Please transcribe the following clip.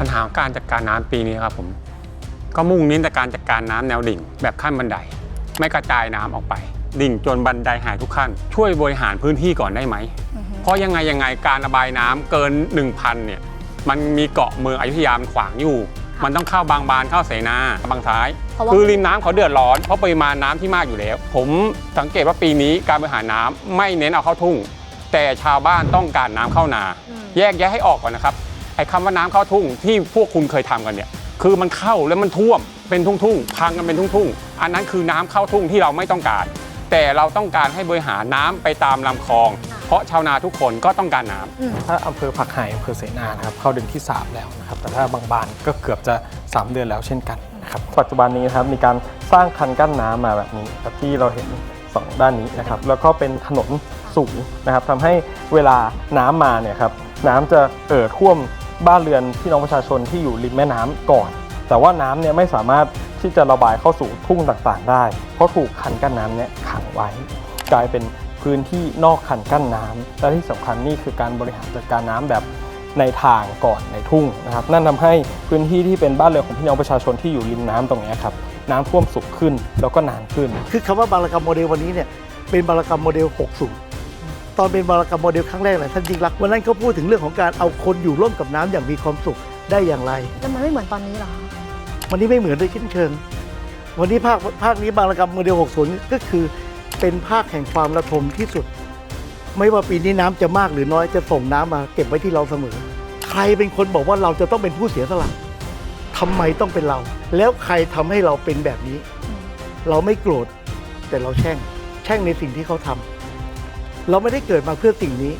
ปัญหาการจัดการน้ำปีนี้ครับผมก็มุ่งเน้นแต่การจัดการน้ำแนวดิ่ง แบบขั้นบันได ไม่กระจายน้ำออกไป ดิ่งจนบันไดหายทุกขั้น ช่วยบริหารพื้นที่ก่อนได้ไหมอือฮึเพราะยังไงยังไงการระบายน้ำเกิน 1,000เนี่ยมันมีเกาะเมืองอยุธยามันขวางอยู่ มันต้องเข้าบางบานเข้าเสนาบางท้ายเพราะว่าคือริมน้ำเขาเดือดร้อน เพราะปริมาณน้ำที่มากอยู่แล้ว ผมสังเกตว่าปีนี้การบริหารน้ำไม่เน้นเอาเข้าทุ่ง แต่ชาวบ้านต้องการน้ำเข้านาอืมแยกแยะให้ออกก่อนนะครับไอ้คำว่าน้ำเข้าทุ่งที่พวกคุณเคยทำกันเนี่ยคือมันเข้าแล้วมันท่วมเป็นทุ่งๆพังกันเป็นทุ่งๆ อันนั้นคือน้ำเข้าทุ่งที่เราไม่ต้องการ แต่เราต้องการให้บริหารน้ำไปตามลำคลอง เพราะชาวนาทุกคนก็ต้องการน้ำอืมถ้าอำเภอผักไห่อำเภอเสนานะครับเข้าเดือนที่ 3 แล้วนะครับแต่ถ้าบางบานก็เกือบจะ 3 เดือนแล้วเช่นกันนะครับปัจจุบันนี้นะครับมีการสร้างคันกั้นน้ำมาแบบนี้ครับที่เราเห็น2ด้านนี้นะครับแล้วก็เป็นถนนสูงนะครับทำให้เวลาน้ำมาเนี่ยครับน้ำจะเอ่อท่วม บ้านเรือนพี่น้องประชาชนที่อยู่ริมแม่น้ำก่อน แต่ว่าน้ำเนี่ยไม่สามารถที่จะระบายเข้าสู่ทุ่งต่างๆ ได้ เพราะถูกคันกั้นน้ำเนี่ยขังไว้ กลายเป็นพื้นที่นอกคันกั้นน้ำและที่สำคัญนี่คือการบริหารจัดการน้ำแบบในทางก่อนในทุ่งนะครับ นั่นทำให้พื้นที่ที่เป็นบ้านเรือนของพี่น้องประชาชนที่อยู่ริมน้ำตรงนี้ครับน้ำท่วมสูงขึ้นแล้วก็นานขึ้น คือคำว่าบารกรรมโมเดลวันนี้เนี่ยเป็นบารกรรมโมเดล 60 ตอนเป็นบารกรรมโมเดลครั้งแรกเลยท่านยิ่งรักษณ์วันนั้นเขาพูดถึงเรื่องของการเอาคนอยู่ร่วมกับน้ำอย่างมีความสุขได้อย่างไร แล้วมันไม่เหมือนตอนนี้เหรอคะวันนี้ไม่เหมือนโดยชิ้นเชิง วันนี้ภาคภาคนี้บารกรรมโมเดล60ก็คือเป็นภาคแห่งความระทมที่สุด ไม่ว่าปีนี้น้ำจะมากหรือน้อยจะส่งน้ำมาเก็บไว้ที่เราเสมอ ใครเป็นคนบอกว่าเราจะต้องเป็นผู้เสียสละทำไมต้องเป็นเรา แล้วใครทำให้เราเป็นแบบนี้อืมเราไม่โกรธแต่เราแช่ง แช่งในสิ่งที่เขาทำ เราไม่ได้เกิดมาเพื่อสิ่งนี้